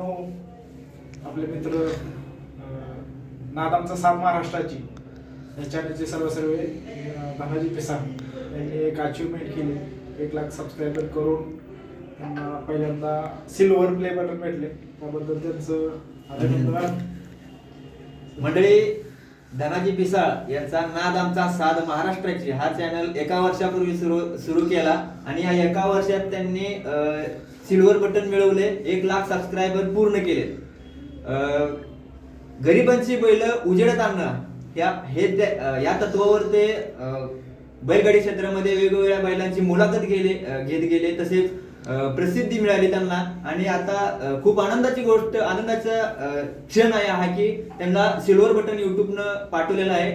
आपले मित्र नाद नादामचा साथ महाराष्ट्राची. या चॅनलचे सर्व सर्व धनाजी पिसाळ यांनी एक अचिव्हमेंट केली. एक लाख सबस्क्रायबर करून त्यांना पहिल्यांदा सिल्वर प्ले बटन भेटले. त्याबद्दल त्यांचं अभिनंदन. मंडळी धनाजी पिसाळ यांचा नाद आमचा साध महाराष्ट्राची हा चॅनल एका वर्षापूर्वी सुरू सुरू केला. आणि या एका वर्षात त्यांनी सिल्वर बटन मिळवले एक लाख सबस्क्रायबर पूर्ण केले. गरिबांची बैल उजेडत आणणं या हे त्या- या तत्वावर ते बैलगाडी क्षेत्रामध्ये वेगवेगळ्या बैलांची मुलाखत गेले घेत गेले तसेच प्रसिद्धी मिळाली त्यांना. आणि आता खूप आनंदाची गोष्ट आनंदाचा क्षण आहे हा की त्यांना सिल्वर बटन युट्यूबनं पाठवलेलं आहे.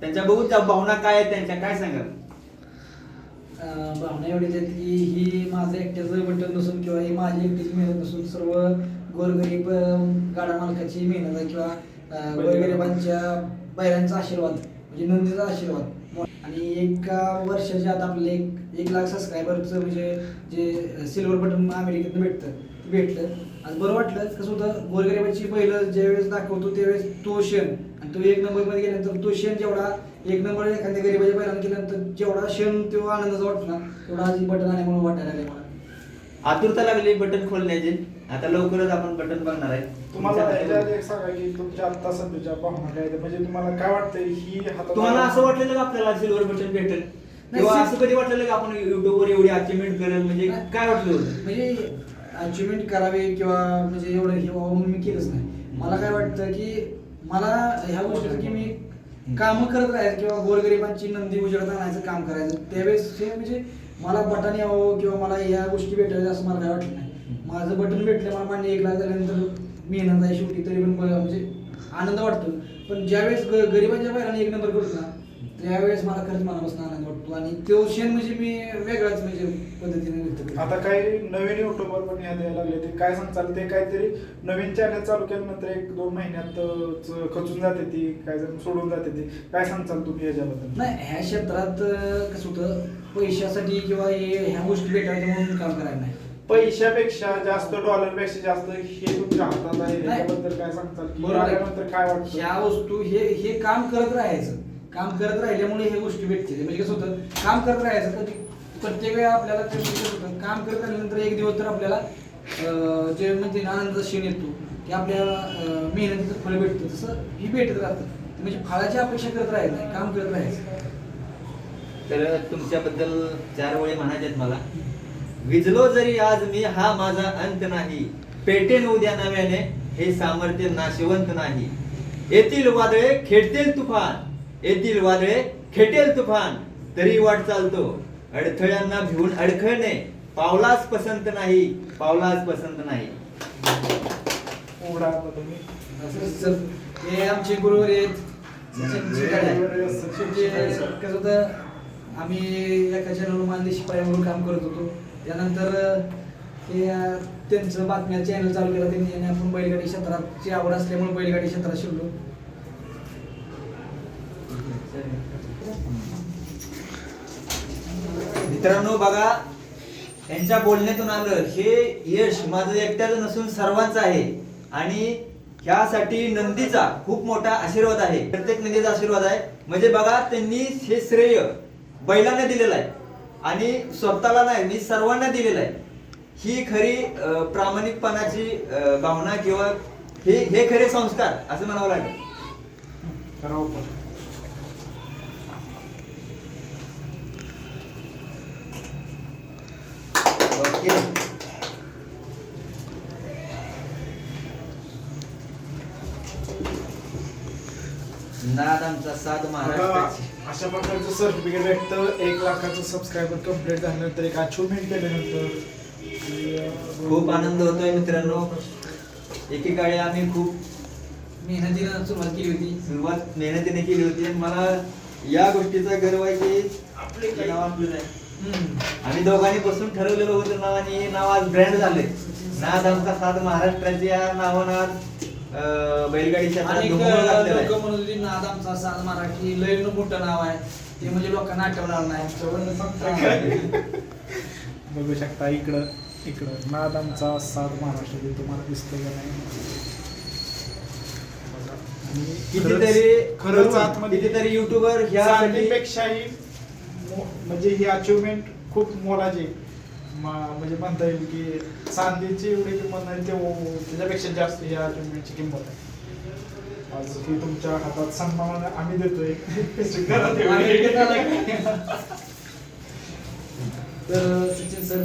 त्यांच्या बघून त्या भावना काय आहेत त्यांच्या काय सांगा भावना एवढीच आहेत की ही माझं एकट्याचं बटन नसून किंवा ही माझी एकट्याची मेहनत नसून सर्व गोरगरीब गाडा मालकाची मेहनत आहे किंवा गोरगरिबांच्या बैलांचा आशीर्वाद म्हणजे नंदीचा आशीर्वाद. आणि एका वर्षाच्या आता आपले एक एक लाख सबस्क्रायबरचं म्हणजे जे सिल्वर बटन अमेरिकेतनं भेटतं ते भेटलं. आणि बरं वाटलं कसं होतं गोरगरिबाची पहिलं ज्यावेळेस दाखवतो त्यावेळेस तो क्षण आणि तो एक नंबरमध्ये गेल्यानंतर तो क्षण जेवढा एक नंबर एखाद्या गरीबाच्या बैलांना केल्यानंतर जेवढा क्षण तो आनंदाचा वाटतो ना तेवढा आज बटन आल्यामुळे वाटायला लागले मला. आतुरता लागली बटन खोलण्याची. आता लवकरच आपण बटन बघणार आहे. तुम्हाला तुमच्या- याच्यात एक सांगा की तुमच्या आता सध्याच्या भावना काय आहेत? म्हणजे तुम्हाला काय वाटतंय ही हातात तुम्हाला असं वाटलेलं का आपल्याला सिल्वर बटन भेटेल? किंवा असं कधी वाटलेलं का आपण युट्यूबवर एवढी अचिव्हमेंट करेल? म्हणजे. काय वाटलं होतं? म्हणजे अचिव्हमेंट करावे किंवा म्हणजे एवढं हे व्हावं म्हणून मी केलंच नाही. मला काय वाटतं की मला ह्या गोष्टीचं की मी कामं करत राहायचं किंवा गोरगरिबांची नंदी उजेडत आणायचं काम करायचं. त्यावेळेस हे म्हणजे मला बटन यावं किंवा मला ह्या गोष्टी भेटाव्या असं मला काय वाटलं नाही. माझं बटन भेटलं मला मान्य एक लाख झाल्यानंतर मेहनत आहे शेवटी तरी पण म्हणजे आनंद वाटतो. पण ज्यावेळेस गरिबांच्या बाहेर एक नंबर करतो ना त्यावेळेस मला खरंच मनापासून आनंद वाटतो. आणि तो क्षण म्हणजे मी वेगळाच म्हणजे पद्धतीने व्यक्त करतो. आता काही नवीन युट्यूबर पण ह्या द्यायला लागले ते काय सांगताल ते काहीतरी नवीन चॅनल चालू केल्यानंतर एक दोन महिन्यात अं, खचून जाते ती काय जण सोडून जाते ती. काय सांगताल तुम्ही याच्याबद्दल? नाही ह्या क्षेत्रात अं, कसं होतं पैशासाठी किंवा हे ह्या गोष्टी भेटायच्या म्हणून काम करायला नाही. पैशापेक्षा जास्त डॉलरपेक्षा जास्त हे तुमच्या हातात आहे. नाही. याच्याबद्दल काय सांगताल? की बरोबर आहे. आल्यानंतर काय वाटतं? ह्या वस्तू हे हे काम करत राहायचं. काम करत राहिल्यामुळे हे गोष्टी भेटतील. म्हणजे कसं होतं काम करत राहायचं कधी प्रत्येक वेळा आपल्याला ते म्हणजे होतं काम करत राहिल्यानंतर एक दिवस तर आपल्याला जे म्हणजे आनंद आनंदाचा क्षण येतो की आपल्याला मेहनतीचं फळ भेटतं. तसं ही भेटत राहतं. म्हणजे फळाची अपेक्षा करत राहायचं नाही काम करत राहायचं. तर तुमच्याबद्दल चार वेळी म्हणायचे मला. विजलो जरी आज मी हा माझा अंत नाही. पेटेन उद्या नव्याने हे सामर्थ्य नाशिवंत नाही. येतील वादळे खेळतील तुफान. येतील वादळे खेटेल तुफान तरी वाट चालतो. अडथळ्यांना भिवून अडखळणे पावलाच पसंत नाही पावलाच पसंत नाही. तुम्ही हे आमचे गुरुवर आहेत. सचिन शिकाडे. कसं होतं आम्ही एका चॅनलवर मानले शिपाई म्हणून काम करत होतो. त्यानंतर अं, त्यांचं बातम्या चॅनल चालू केलं त्यांनी आणि आपण बैलगाडी क्षेत्राची आवड असल्यामुळे बैलगाडी क्षेत्रात शिरलो. मित्रांनो बघा यांच्या बोलण्यातून आलं हे यश माझं एकट्याचं नसून सर्वांचं आहे. आणि ह्यासाठी नंदीचा खूप मोठा आशीर्वाद आहे. प्रत्येक नंदीचा आशीर्वाद आहे. म्हणजे बघा त्यांनी हे श्रेय बैलांना दिलेलं आहे. आणि स्वतःला नाही मी सर्वांना दिलेलं आहे. ही खरी प्रामाणिकपणाची भावना किंवा हे हे खरे संस्कार असं म्हणावं लागेल करावं पण ओके नाद आमचा साध आता महाराष्ट्राची अशा प्रकारचं सर्टिफिकेट भेटतं. एक लाखाचं सबस्क्रायबर कंप्लीट झाल्यानंतर एक अचिव्हमेंट केल्यानंतर. की, अं, खूप आनंद होतोय मित्रांनो. एकेकाळी आम्ही खूप मेहनतीनं सुरुवात केली होती. सुरुवात मेहनतीने केली होती. आणि मला या गोष्टीचा गर्व आहे की आपले नाव आपलं आहे हम्म. आम्ही दोघांनी बसून ठरवलेलं होतं नाव आणि हे नाव आज ब्रँड झालंय. नाद आमचा साध महाराष्ट्राच्या नावानं आज, अं, बैलगाडी क्षेत्रात आणि धुमाकूळ घातलेला आहे. लोक म्हणत होती नाद आमचा साध मराठी लय मोठं नाव आहे. ते म्हणजे लोकांना आठवणार नाही. बघू शकता इकडं इकडं. नाद आमचा सात महाराष्ट्रातील तुम्हाला दिसतंय का नाही? कितीतरी खरंच आतमध्ये कितीतरी युट्यूबर ह्यासाठी चांदीपेक्षाही मो- म्हणजे ही अचिव्हमेंट खूप मोलाची म्हणजे म्हणता येईल की चांदीची एवढी किंमत नाही ते त्याच्यापेक्षा जास्त ही अचिव्हमेंटची किंमत आहे आज ही तुमच्या हातात सन्मान आम्ही देतोय. तर सचिन सर